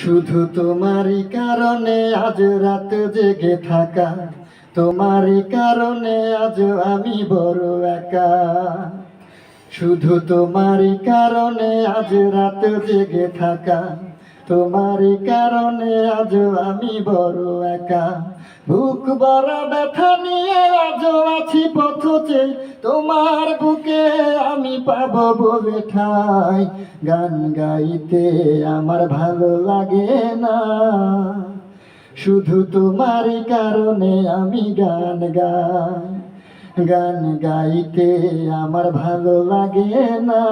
শুধু তোমারই কারণে আজ রাত জেগে থাকা। তোমারই কারণে আজ আমি বড় একা। শুধু তোমারই কারণে আজ রাত জেগে থাকা। তোমারই কারণে আজ আমি বড় একা। বুক বড় ব্যথা নিয়ে আজ আছি পথ চেয়ে। তোমার বুকে আমি পাব বলে ঠাই। গান গাইতে আমার ভালো লাগে না। শুধু তোমারই কারণে আমি গান গাই। গান গাইতে আমার ভালো লাগে না।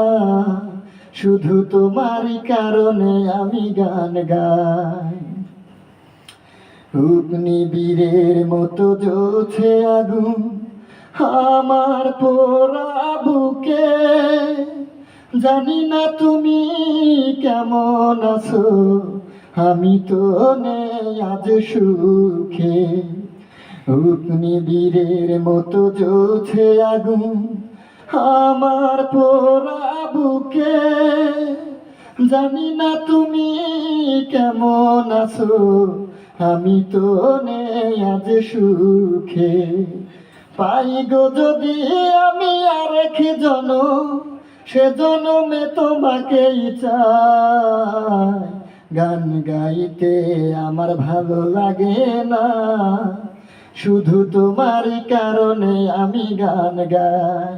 শুধু তোমারই কারণে আমি গান গাই। অগ্নিবীরের মতো জ্বলছে আগুন। আমার পোড়া বুকে। জানি না তুমি কেমন আছো, আমি তো নেই আজ সুখে। অগ্নিবীরের মতো জ্বলছে আগুন আমার পোড়া বুকে। জানি না তুমি কেমন আছো, আমি তো নেই আজ সুখে। পাই গো যদি আমি আর রেখে জন, সে জনমে তোমাকেই চাই। গান গাইতে আমার ভালো লাগে না, শুধু তোমার কারণে আমি গান গাই।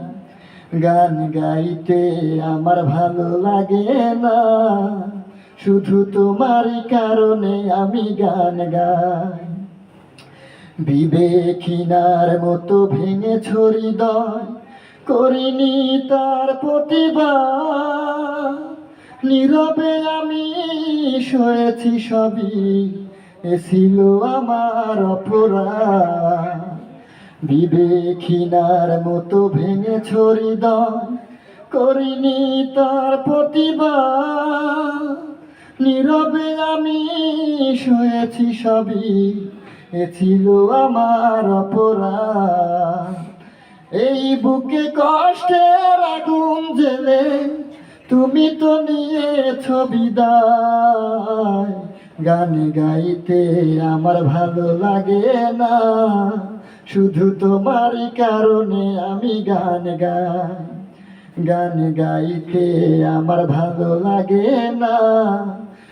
গান গাইতে আমার ভালো লাগে না, শুধু তোমার কারণে আমি গান গাই। বিবেকিনার মতো ভেঙে ছড়ি দয় করিনি তার প্রতিভা। নীরবে আমি সয়েছি সবই এছিল আমার অপরাধ। বিবেকিনার মতো ভেঙে ছড়ি দয় করিনি তার প্রতিভা। নীরবে আমি সয়েছি সবই এ ছিল আমার অপরাধ। এই বুকে কষ্টের আগুন জেলে তুমি তো নিয়েছ বিদায়। গান গাইতে আমার ভালো লাগে না। শুধু তোমারই কারণে আমি গান গাই। গান গাইতে আমার ভালো লাগে না।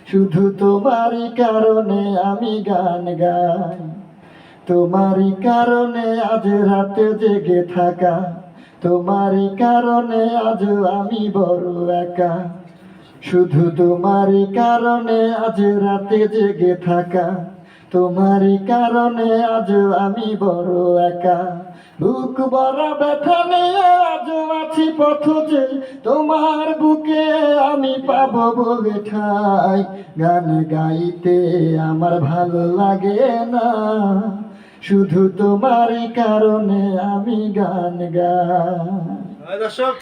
শুধু তোমারই কারণে আমি গান গাই। তোমারই কারণে আজ রাতে জেগে থাকা। তোমারই কারণে আজ আমি বড় একা। শুধু তোমারই কারণে আজ রাতে জেগে থাকা। তোমারই কারণে আজ আমি বড় একা। বুক বড় ব্যথা নিয়ে আজ আছি পথ তোমার বুকে আমি পাব বলে ঠাই। গান গাইতে আমার ভালো লাগে না। শুধু তোমার কারণে আমি গান গাই। দর্শক।